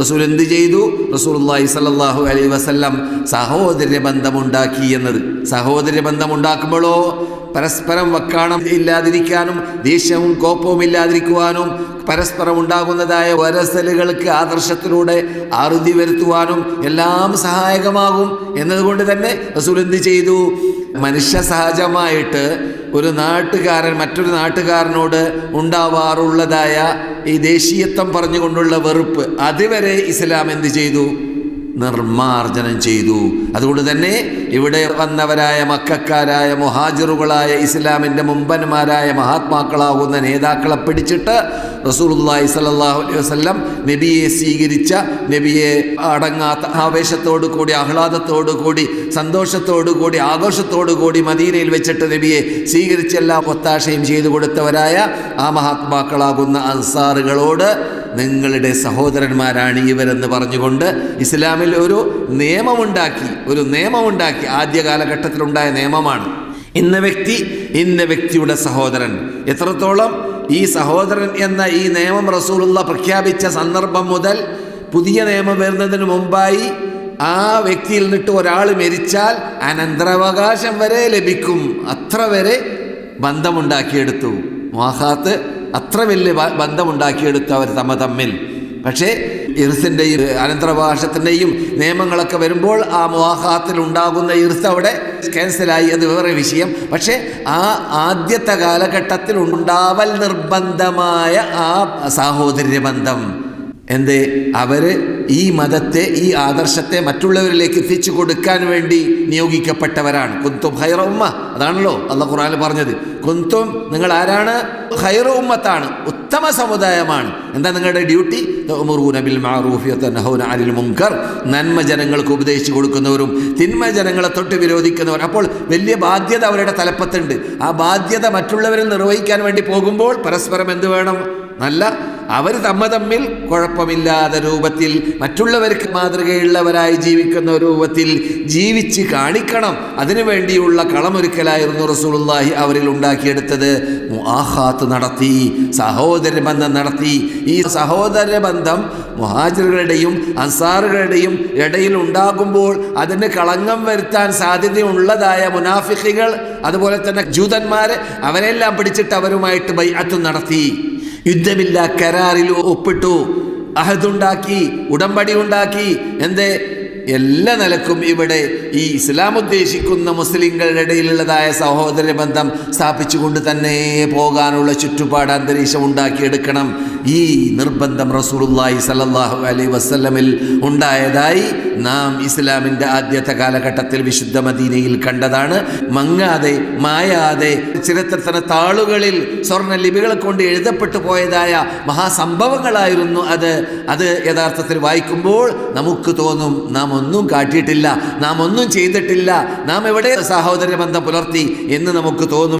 റസൂൽ എന്ത് ചെയ്തു? റസൂലുള്ളാഹി സല്ലല്ലാഹു അലൈഹി വസല്ലം സഹോദര ബന്ധമുണ്ടാക്കി എന്നത്. സഹോദര ബന്ധമുണ്ടാക്കുമ്പോഴോ പരസ്പരം വക്കാണം ഇല്ലാതിരിക്കാനും ദേഷ്യവും കോപ്പവും ഇല്ലാതിരിക്കുവാനും പരസ്പരം ഉണ്ടാകുന്നതായ വരസലുകൾക്ക് ആദർശത്തിലൂടെ അറുതി വരുത്തുവാനും എല്ലാം സഹായകമാകും എന്നതുകൊണ്ട് തന്നെ റസൂൽ എന്ത് ചെയ്തു? മനുഷ്യ സഹജമായിട്ട് ഒരു നാട്ടുകാരൻ മറ്റൊരു നാട്ടുകാരനോട് ഉണ്ടാവാറുള്ളതായ ഈ ദേശീയത്വം പറഞ്ഞുകൊണ്ടുള്ള വെറുപ്പ്. അതുവരെ ഇസ്ലാം എന്ത് ചെയ്തു? നിർമാർജനം ചെയ്തു. അതുകൊണ്ട് തന്നെ ഇവിടെ വന്നവരായ മക്കാരായ മുഹാജിറുകളായ ഇസ്ലാമിന്റെ മുമ്പന്മാരായ മഹാത്മാക്കളാകുന്ന നേതാക്കളെ പിടിച്ചിട്ട് റസൂലുള്ളാഹി സ്വല്ലല്ലാഹു അലൈഹി വസ്ലം നബിയെ സ്വീകരിച്ച നബിയെ അടങ്ങാത്ത ആവേശത്തോടു കൂടി ആഹ്ലാദത്തോടു കൂടി സന്തോഷത്തോടു കൂടി ആഘോഷത്തോടു കൂടി മദീനയിൽ വെച്ചിട്ട് നബിയെ സ്വീകരിച്ച എല്ലാ ഒത്താശയും ചെയ്തു കൊടുത്തവരായ ആ മഹാത്മാക്കളാകുന്ന അൻസാറുകളോട് നിങ്ങളുടെ സഹോദരന്മാരാണ് ഇവരെന്ന് പറഞ്ഞുകൊണ്ട് ഇസ്ലാമിൽ ഒരു നിയമമുണ്ടാക്കി ഒരു നിയമമുണ്ടാക്കി. ആദ്യ കാലഘട്ടത്തിലുണ്ടായ നിയമമാണ്. ഇന്ന വ്യക്തി ഇന്ന വ്യക്തിയുടെ സഹോദരൻ. എത്രത്തോളം ഈ സഹോദരൻ എന്ന ഈ നിയമം റസൂലുള്ള പ്രഖ്യാപിച്ച സന്ദർഭം മുതൽ പുതിയ നിയമം വരുന്നതിന് മുമ്പായി ആ വ്യക്തിയിൽ നിന്നിട്ട് ഒരാൾ മരിച്ചാൽ അനന്തരാവകാശം വരെ ലഭിക്കും. അത്ര വരെ ബന്ധമുണ്ടാക്കിയെടുത്തു. മോഹാത്ത് അത്ര വലിയ ബ- ബന്ധമുണ്ടാക്കിയെടുത്തു അവർ തമ്മ തമ്മിൽ. പക്ഷേ ഇർസിന്റെയും അനന്തരഭാഷത്തിന്റെയും നിയമങ്ങളൊക്കെ വരുമ്പോൾ ആ മോഹാത്തിൽ ഉണ്ടാകുന്ന ഇർസ് അവിടെ ക്യാൻസലായി അത് വേറെ വിഷയം. പക്ഷേ ആ ആദ്യത്തെ കാലഘട്ടത്തിൽ ഉണ്ടാവൽ നിർബന്ധമായ ആ സാഹോദര്യ ബന്ധം. എന്ത്? അവർ ഈ മതത്തെ ഈ ആദർശത്തെ മറ്റുള്ളവരിലേക്ക് എത്തിച്ചു കൊടുക്കാൻ വേണ്ടി നിയോഗിക്കപ്പെട്ടവരാണ്. കുന്തും ഹൈറ ഉമ്മ. അതാണല്ലോ അല്ല ഖുറാൻ പറഞ്ഞത്. കുന്തും നിങ്ങൾ ആരാണ്? ഹൈറ ഉമ്മത്താണ്. ഉത്തമ സമുദായമാണ്. എന്താ നിങ്ങളുടെ ഡ്യൂട്ടി? നബിൽ അനിൽ മുങ്കർ നന്മ ജനങ്ങൾക്ക് ഉപദേശിച്ചു കൊടുക്കുന്നവരും തിന്മ ജനങ്ങളെ തൊട്ട് വിരോധിക്കുന്നവർ. അപ്പോൾ വലിയ ബാധ്യത അവരുടെ തലപ്പത്തുണ്ട്. ആ ബാധ്യത മറ്റുള്ളവരെ നിർവഹിക്കാൻ വേണ്ടി പോകുമ്പോൾ പരസ്പരം എന്ത് വേണം? നല്ല അവർ തമ്മ തമ്മിൽ കുഴപ്പമില്ലാത്ത രൂപത്തിൽ മറ്റുള്ളവർക്ക് മാതൃകയുള്ളവരായി ജീവിക്കുന്ന രൂപത്തിൽ ജീവിച്ച് കാണിക്കണം. അതിനുവേണ്ടിയുള്ള കളമൊരുക്കലായിരുന്നു റസൂലുള്ളാഹി അവരിൽ ഉണ്ടാക്കിയെടുത്തത്. മുആഹാത്ത് നടത്തി സഹോദര ബന്ധം നടത്തി. ഈ സഹോദര ബന്ധം മുഹാജിറുകളുടെയും അൻസാറുകളുടെയും ഇടയിൽ ഉണ്ടാകുമ്പോൾ അതിന് കളങ്കം വരുത്താൻ സാധ്യതയുള്ളതായ മുനാഫിഖികൾ അതുപോലെ തന്നെ ജൂതന്മാർ അവരെല്ലാം പിടിച്ചിട്ട് അവരുമായിട്ട് ബൈഅത്തും നടത്തി. യുദ്ധമില്ല കരാറിൽ ഒപ്പിട്ടു. അഹദുണ്ടാക്കി ഉടമ്പടി ഉണ്ടാക്കി. എന്തേ? എല്ലാ നിലക്കും ഇവിടെ ഈ ഇസ്ലാം ഉദ്ദേശിക്കുന്ന മുസ്ലിങ്ങളുടെ ഇടയിലുള്ളതായ സഹോദര ബന്ധം സ്ഥാപിച്ചുകൊണ്ട് തന്നെ പോകാനുള്ള ചുറ്റുപാട് അന്തരീക്ഷം ഉണ്ടാക്കിയെടുക്കണം. ഈ നിർബന്ധം റസൂലുള്ളാഹി സലല്ലാഹു അലൈഹി വസ്ലമിൽ ഉണ്ടായതായി നാം ഇസ്ലാമിന്റെ ആദ്യത്തെ കാലഘട്ടത്തിൽ വിശുദ്ധ മദീനയിൽ കണ്ടതാണ്. മങ്ങാതെ മായാതെ ചരിത്രത്തിന് താളുകളിൽ സ്വർണ ലിപികളെ കൊണ്ട് എഴുതപ്പെട്ടു പോയതായ മഹാസംഭവങ്ങളായിരുന്നു അത്. അത് യഥാർത്ഥത്തിൽ വായിക്കുമ്പോൾ നമുക്ക് തോന്നും നാം ഒന്നും കാട്ടിയിട്ടില്ല നാം ഒന്നും ചെയ്തിട്ടില്ല. നാം എവിടെ സഹോദര ബന്ധം പുലർത്തി എന്ന് നമുക്ക് തോന്നും